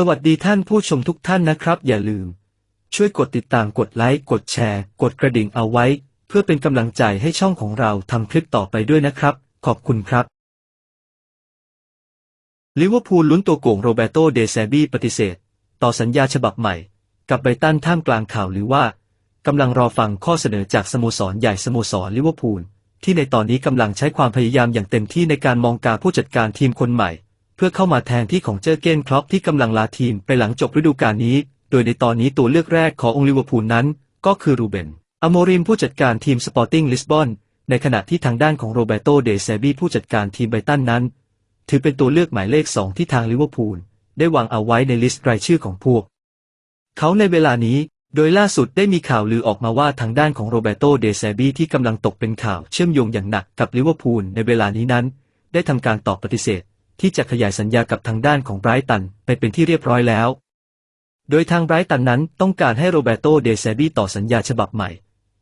สวัสดีท่านผู้ชมทุกท่านนะครับ อย่าลืม ช่วยกดติดตามกดไลค์กดแชร์ กดกระดิ่งเอาไว้ เพื่อเป็นกำลังใจให้ช่องของเราทำคลิปต่อไปด้วยนะครับ ขอบคุณครับลิเวอร์พูลลุ้นตัวโก่งโรเบโตเดเซบีปฏิเสธ ต่อสัญญาฉบับใหม่ กับไบตันท่ามกลางข่าวหรือว่ากำลังรอฟังข้อเสนอจากสโมสรใหญ่สโมสรลิเวอร์พูลที่ในตอนนี้กำลังใช้ความพยายามอย่างเต็มที่ในการมองการผู้จัดการทีมคนใหม่ เพื่อเข้ามาแทนที่ของเจอร์เกนคล็อปที่กำลังลาทีมไปหลังจบฤดูกาลนี้ โดยในตอนนี้ตัวเลือกแรกขององลิเวอร์พูลนั้น ก็คือรูเบน อโมริมผู้จัดการทีมสปอร์ติ้งลิสบอน ในขณะที่ทางด้านของโรเบโตเดเซบีผู้จัดการทีมไบตันนั้น ถือเป็นตัวเลือกหมายเลขสองที่ทางลิเวอร์พูลได้วางเอาไว้ในลิสต์รายชื่อของพวก เขาในเวลานี้โดยล่าสุดได้มีข่าวลือออกมาว่าทางด้านของโรเบโตเดเซบีที่กำลังตกเป็นข่าวเชื่อมโยงอย่างหนักกับลิเวอร์พูลในเวลานี้นั้น ได้ทำการตอบปฏิเสธ ที่จะขยายสัญญากับทางด้านของไบรตันไปเป็นที่เรียบร้อยแล้ว โดยทางไบรตันนั้นต้องการให้โรเบโตเดเซบีต่อสัญญาฉบับใหม่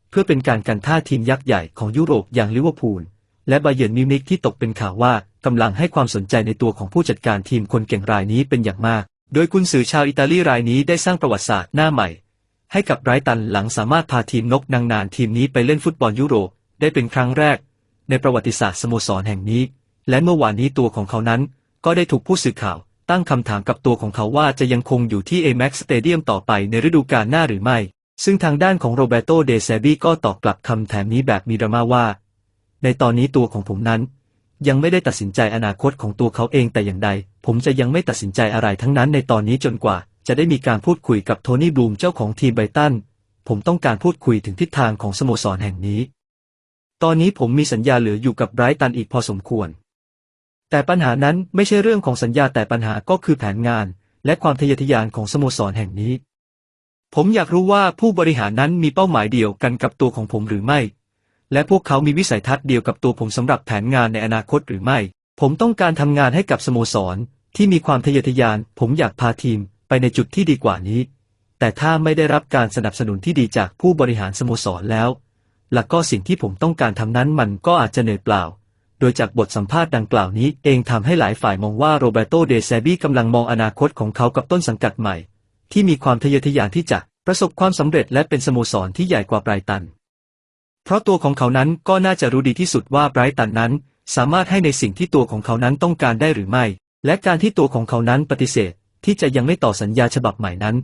เพื่อเป็นการกันท่าทีมยักษ์ใหญ่ของยุโรปอย่างลิเวอร์พูลและบาเยิร์นมิวนิกที่ตกเป็นข่าวว่ากำลังให้ความสนใจในตัวของผู้จัดการทีมคนเก่งรายนี้เป็นอย่างมาก โดยกุนซือชาวอิตาลีรายนี้ได้สร้างประวัติศาสตร์หน้าใหม่ ให้กับไบรตันหลังสามารถพาทีมนกนางนานทีมนี้ไปเล่นฟุตบอลยุโรปได้เป็นครั้งแรก ในประวัติศาสตร์สโมสรแห่งนี้ และเมื่อวานนี้ตัวของเขานั้น ก็ได้ถูกผู้สื่อข่าว ตั้งคำถามกับตัวของเขาว่าจะยังคงอยู่ที่ Amex Stadium ต่อไปในฤดูกาลหน้าหรือไม่ ซึ่งทางด้านของโรเบโตเดเซบีก็ตอบกลับคำถามนี้แบบมีดราม่าว่า ในตอนนี้ตัวของผมนั้น ยังไม่ได้ตัดสินใจอนาคตของตัวเขาเองแต่อย่างใด ผมจะยังไม่ตัดสินใจอะไรทั้งนั้นในตอนนี้จนกว่า จะได้มีการพูดคุยกับโทนี่บลูมเจ้าของทีมไบตันผมต้องการพูดคุยถึงทิศทางของสโมสรแห่งนี้ ตอนนี้ผมมีสัญญาเหลืออยู่กับไบรตันอีกพอสมควร แต่ปัญหานั้นไม่ใช่เรื่องของสัญญาแต่ปัญหาก็คือแผนงาน และความทะเยอทะยานของสโมสรแห่งนี้ ผมอยากรู้ว่าผู้บริหารนั้นมีเป้าหมายเดียวกันกับตัวของผมหรือไม่ และพวกเขามีวิสัยทัศน์เดียวกับตัวผมสำหรับแผนงานในอนาคตหรือไม่ ผมต้องการทำงานให้กับสโมสร ที่มีความทะเยอทะยาน ผมอยากพาทีมไปในจุดที่ดีกว่านี้ แต่ถ้าไม่ได้รับการสนับสนุนที่ดีจากผู้บริหารสโมสรแล้ว หลักก็สิ่งที่ผมต้องการทำนั้นมันก็อาจจะเหนื่อยเปล่า โดยจากบทสัมภาษณ์ดังกล่าวนี้เองทำให้หลายฝ่ายมองว่าโรเบโตเดซบี้กำลังมองอนาคตของเขากับต้นสังกัดใหม่ ที่มีความทะเยอทะยานที่จะประสบความสำเร็จและเป็นสโมสรที่ใหญ่กว่าไบรตัน เพราะตัวของเขานั้นก็น่าจะรู้ดีที่สุดว่าไบรตันนั้น สามารถให้ในสิ่งที่ตัวของเขานั้นต้องการได้หรือไม่ และการที่ตัวของเขานั้นปฏิเสธ ที่จะยังไม่ต่อสัญญาฉบับใหม่นั้น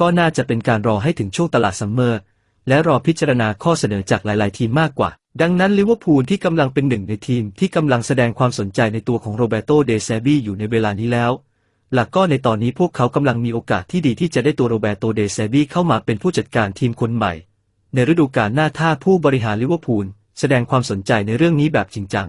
ก็น่าจะเป็นการรอให้ถึงช่วงตลาดซัมเมอร์ และรอพิจารณาข้อเสนอจากหลาย ๆ ทีมมากกว่า ดังนั้นลิเวอร์พูลที่กำลังเป็นหนึ่งในทีมที่กำลังแสดงความสนใจในตัวของโรเบโตเดเซบีอยู่ในเวลานี้แล้ว หลักก็ในตอนนี้พวกเขากำลังมีโอกาสที่ดีที่จะได้ตัวโรเบโตเดเซบีเข้ามาเป็นผู้จัดการทีมคนใหม่ ในฤดูกาลหน้าถ้าผู้บริหารลิเวอร์พูลแสดงความสนใจในเรื่องนี้แบบจริงจัง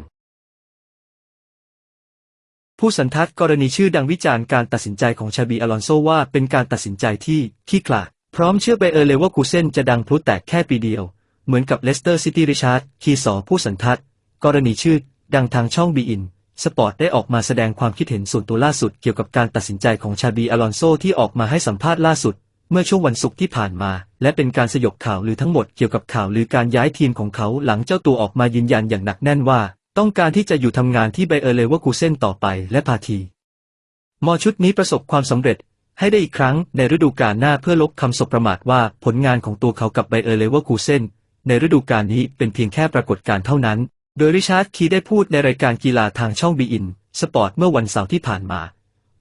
ผู้สันทัดกรณีชื่อดังวิจารณ์การตัดสินใจของชาบีอลอนโซว่าเป็นการตัดสินใจที่ขี้ขลาด พร้อมเชื่อไปเออร์เลว่ากูเซนจะดังพลุแตกแค่ปีเดียว เหมือนกับเลสเตอร์ซิตี้ริชาร์ดคีสอผู้สันทัด กรณีชื่อ ดังทางช่องบีอินสปอร์ตได้ออกมาแสดงความคิดเห็นส่วนตัวล่าสุดเกี่ยวกับการตัดสินใจของชาบีอลอนโซที่ออกมาให้สัมภาษณ์ล่าสุด เมื่อช่วงวันศุกร์ที่ผ่านมา และเป็นการสยบข่าวลือทั้งหมดเกี่ยวกับข่าวลือการย้ายทีมของเขาหลังเจ้าตัวออกมายืนยันอย่างหนักแน่นว่า ต้องการที่จะอยู่ทำงานที่ไบเออร์เลว่ากูเซนต่อไปและพาทีมอชุดนี้ประสบความสำเร็จ ให้ได้อีกครั้งในฤดูกาลหน้าเพื่อลบคำสบประมาทว่าผลงานของตัวเขากับไบเออร์เลเวอร์คูเซนในฤดูกาลนี้เป็นเพียงแค่ปรากฏการณ์เท่านั้น โดยริชาร์ดคีได้พูดในรายการกีฬาทางช่องบีอินสปอร์ตเมื่อวันเสาร์ที่ผ่านมา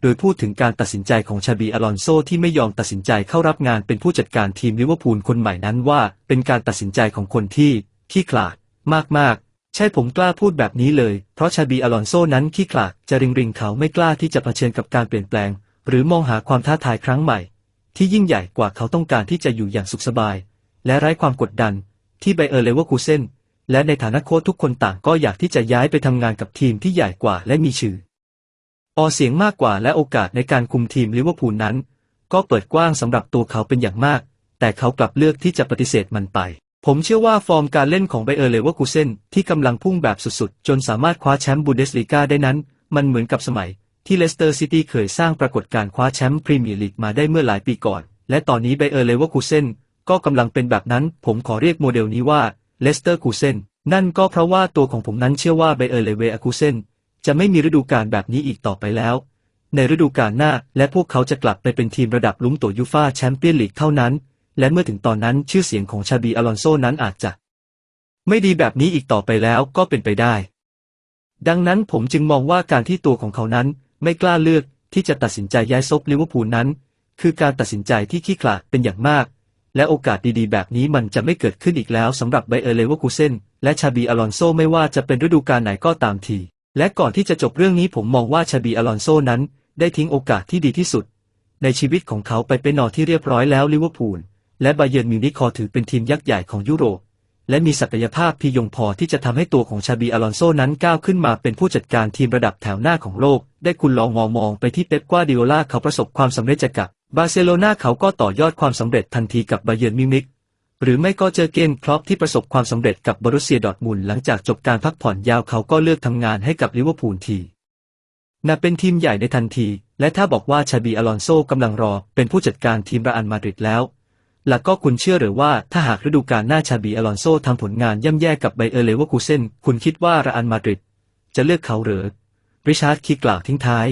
โดยพูดถึงการตัดสินใจของชาบีอลอนโซที่ไม่ยอมตัดสินใจเข้ารับงานเป็นผู้จัดการทีมลิเวอร์พูลคนใหม่นั้นว่าเป็นการตัดสินใจของคนที่ขี้ขลาดมากๆใช่ผมกล้าพูดแบบนี้เลย เพราะชาบีอลอนโซนั้นขี้ขลาดจะริงริงเขาไม่กล้าที่จะเผชิญกับการเปลี่ยนแปลง หรือมองหาความท้าทายครั้งใหม่ ที่ยิ่งใหญ่กว่าเขาต้องการที่จะอยู่อย่างสุขสบาย และไร้ความกดดัน ที่ไบเออร์เลเวอร์คูเซนและในฐานะโค้ชทุกคนต่างก็อยากที่จะย้ายไปทำงานกับทีมที่ใหญ่กว่าและมีชื่ออเสียงมากกว่าและโอกาสในการคุมทีมลิเวอร์พูลนั้น ก็เปิดกว้างสำหรับตัวเขาเป็นอย่างมาก แต่เขากลับเลือกที่จะปฏิเสธมันไป ผมเชื่อว่าฟอร์มการเล่นของไบเออร์เลเวอร์คูเซนที่กำลังพุ่งแบบสุดๆ จนสามารถคว้าแชมป์บูเดสลีกาได้นั้น มันเหมือนกับสมัย ที่เลสเตอร์ซิตี้เคยสร้างปรากฏการณ์คว้าแชมป์พรีเมียร์ลีกมาได้เมื่อหลายปีก่อน และตอนนี้ไบเออร์เลเวอร์คูเซนก็กำลังเป็นแบบนั้น ผมขอเรียกโมเดลนี้ว่าเลสเตอร์คูเซนนั่นก็เพราะว่าตัวของผมนั้นเชื่อว่าไบเออร์เลเวอร์คูเซนจะไม่มีฤดูกาลแบบนี้อีกต่อไปแล้ว ในฤดูกาลหน้า และพวกเขาจะกลับไปเป็นทีมระดับลุ้มตัวยูฟาแชมเปี้ยนลีกเท่านั้น และเมื่อถึงตอนนั้นชื่อเสียงของชาบีอลอนโซนั้นอาจจะ ไม่ดีแบบนี้อีกต่อไปแล้วก็เป็นไปได้ ดังนั้นผมจึงมองว่าการที่ตัวของเขานั้น ไม่กล้าเลือกที่จะตัดสินใจย้ายซบลิเวอร์พูลนั้น คือการตัดสินใจที่ขี้ขลาดเป็นอย่างมาก และโอกาสดีๆ แบบนี้มันจะไม่เกิดขึ้นอีกแล้วสำหรับไบเออร์เลเวอร์คูเซนและชาบีอลอนโซไม่ว่าจะเป็นฤดูกาลไหนก็ตามที และก่อนที่จะจบเรื่องนี้ผมมองว่าชาบีอลอนโซนั้น ได้ทิ้งโอกาสที่ดีที่สุด ในชีวิตของเขาไปเป็นนอที่เรียบร้อยแล้วลิเวอร์พูลและไบเยิร์นมิวนิคคอถือเป็นทีมยักษ์ใหญ่ของยุโรป และมีศักยภาพเพียงพอที่จะทำให้ตัวของชาบีอลอนโซนั้นก้าวขึ้นมาเป็นผู้จัดการทีมระดับแถวหน้าของโลก ได้คุณลองมองมองไปที่เป๊ปกวาดิโอลาเขาประสบความสำเร็จจากกับบาร์เซโลนาเขาก็ต่อยอดความสำเร็จทันทีกับบาเยิร์นมิวนิกหรือไม่ก็เจอเกนครอปที่ประสบความสำเร็จกับบรุสเซียดอทมุนหลังจากจบการพักผ่อนยาวเขาก็เลือกทำงานให้กับลิเวอร์พูลทีน่าเป็นทีมใหญ่ในทันที และถ้าบอกว่าชาบีอลอนโซกำลังรอเป็นผู้จัดการทีมระอันมาดริดแล้ว หลักก็คุณเชื่อหรือว่าถ้าหากฤดูกาลหน้าชาบีอลอนโซทำผลงานย่ำแย่กับไบเออร์เลเวอร์คูเซนคุณคิดว่าระอันมาดริดจะเลือกเขาหรือริชาร์ดคีกล่าวทิ้งท้าย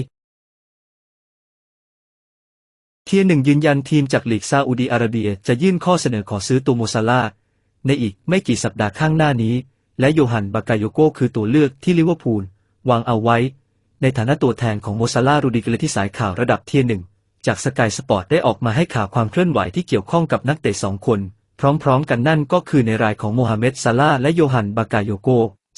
เทียหนึ่งยืนยันทีมจากลีกซาอุดีอาระเบียจะยื่นข้อเสนอขอซื้อตูโมซาลาในอีกไม่กี่สัปดาห์ข้างหน้านี้ และโยฮันบากายโกคือตัวเลือกที่ลิเวอร์พูลวางเอาไว้ ในฐานะตัวแทนของโมซาลารูดิเกเลที่สายข่าวระดับเทียหนึ่ง จากสกายสปอร์ตได้ออกมาให้ข่าวความเคลื่อนไหวที่เกี่ยวข้องกับนักเตะสองคน พร้อมๆ กันนั่นก็คือในรายของโมฮัมเหม็ดซาลาห์และโยฮันบากายโก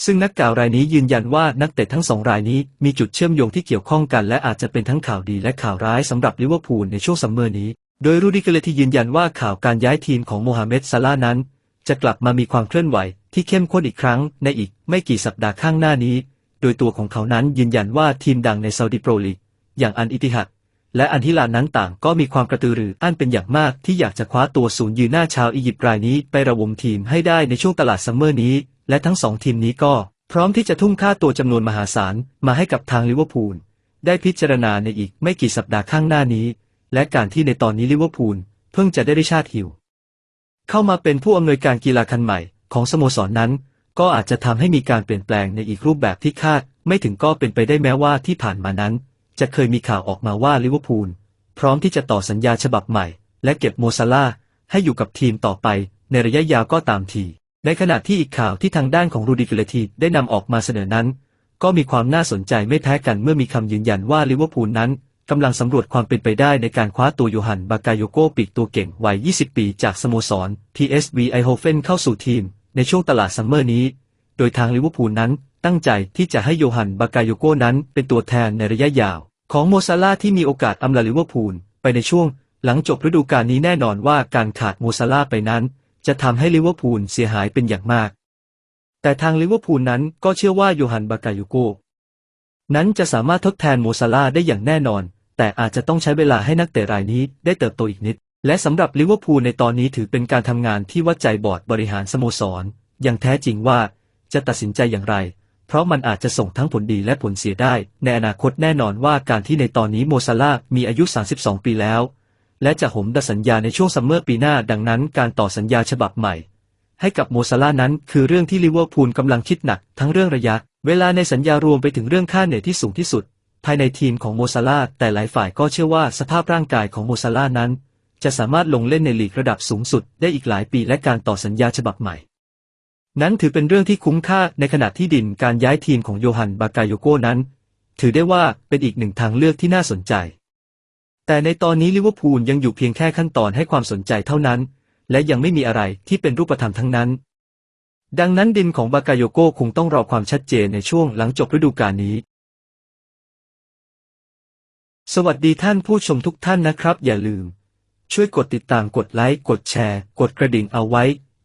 ซึ่งนักข่าวรายนี้ยืนยันว่านักเตะทั้งสองรายนี้มีจุดเชื่อมโยงที่เกี่ยวข้องกันและอาจจะเป็นทั้งข่าวดีและข่าวร้ายสำหรับลิเวอร์พูลในช่วงซัมเมอร์นี้ โดยรูดิเกเลที่ยืนยันว่าข่าวการย้ายทีมของโมฮัมเหม็ดซาลาห์นั้น จะกลับมามีความเคลื่อนไหวที่เข้มข้นอีกครั้งในอีกไม่กี่สัปดาห์ข้างหน้านี้ โดยตัวของเขานั้นยืนยันว่าทีมดังในซาอุดิโปรลีกอย่างอันอิติฮัด และอันฮิลานั้นต่างก็มีความกระตือรือร้นเป็นอย่างมากที่อยากจะคว้าตัวศูนย์ยืนหน้าชาวอียิปต์รายนี้ไประวมทีมให้ได้ในช่วงตลาดซัมเมอร์นี้ และทั้งสองทีมนี้ก็ พร้อมที่จะทุ่มค่าตัวจำนวนมหาศาลมาให้กับทางลิเวอร์พูล ได้พิจารณาในอีกไม่กี่สัปดาห์ข้างหน้านี้ และการที่ในตอนนี้ลิเวอร์พูลเพิ่งจะได้ริชาร์ดฮิลเข้ามาเป็นผู้อำนวยการกีฬาคันใหม่ของสโมสรนนั้น ก็อาจจะทำให้มีการเปลี่ยนแปลงในอีกรูปแบบที่คาด ไม่ถึงก็เป็นไปได้แม้ว่าที่ผ่านมานั้น จะเคยมีข่าวออกมาว่าลิเวอร์พูลพร้อมที่จะต่อสัญญาฉบับใหม่ และเก็บโมซาลาให้อยู่กับทีมต่อไปในระยะยาวก็ตามที ในขณะที่อีกข่าวที่ทางด้านของรูดิกิเลทีได้นำออกมาเสนอนั้น ก็มีความน่าสนใจไม่แพ้กันเมื่อมีคำยืนยันว่าลิเวอร์พูลนั้นกำลังสำรวจความเป็นไปได้ในการคว้าตัวโยฮันบากายโยโกปีกตัวเก่งวัย 20 ปีจากสโมสร PSV ไอโฮเฟนเข้าสู่ทีม ในช่วงตลาดซัมเมอร์นี้ โดยทางลิเวอร์พูลนั้นตั้งใจที่จะให้โยฮันบากายโยโกนั้นเป็นตัวแทนในระยะยาว ของโมซาลาที่มีโอกาสอำลาลิเวอร์พูลไปในช่วง หลังจบฤดูกาลนี้แน่นอนว่าการขาดโมซาลาไปนั้น จะทำให้ลิเวอร์พูลเสียหายเป็นอย่างมาก แต่ทางลิเวอร์พูลนั้นก็เชื่อว่าโยฮันบากายโยโกนั้นจะสามารถทดแทนโมซาลาได้อย่างแน่นอน แต่อาจจะต้องใช้เวลาให้นักเตะรายนี้ได้เติบโตอีกนิด และสำหรับลิเวอร์พูลในตอนนี้ถือเป็นการทำงานที่วัดใจบอร์ดบริหารสโมสร อย่างแท้จริงว่าจะตัดสินใจอย่างไร เพราะมันอาจจะส่งทั้งผลดีและผลเสียได้ ในอนาคตแน่นอนว่าการที่ในตอนนี้โมซาลามีอายุ 32 ปีแล้ว และจะหมดสัญญาในช่วงซัมเมอร์ปีหน้าดังนั้นการต่อสัญญาฉบับใหม่ ให้กับโมซาลานั้นคือเรื่องที่ลิเวอร์พูลกำลังคิดหนักทั้งเรื่องระยะ เวลาในสัญญารวมไปถึงเรื่องค่าเหนื่อยที่สูงที่สุด ภายในทีมของโมซาลาแต่หลายฝ่ายก็เชื่อว่าสภาพร่างกายของโมซาลานั้น จะสามารถลงเล่นในลีกระดับสูงสุดได้อีกหลายปีและการต่อสัญญาฉบับใหม่ นั้นถือเป็นเรื่องที่คุ้มค่าในขณะที่ดินการย้ายทีมของโยฮันบากายโยโกนั้น ถือได้ว่าเป็นอีกหนึ่งทางเลือกที่น่าสนใจ แต่ในตอนนี้ลิเวอร์พูลยังอยู่เพียงแค่ขั้นตอนให้ความสนใจเท่านั้น และยังไม่มีอะไรที่เป็นรูปธรรมทั้งนั้น ดังนั้นดินของบากายโยโกคงต้องรอความชัดเจนในช่วงหลังจบฤดูกาลนี้ สวัสดีท่านผู้ชมทุกท่านนะครับ อย่าลืม ช่วยกดติดตามกดไลค์กดแชร์ กดกระดิ่งเอาไว้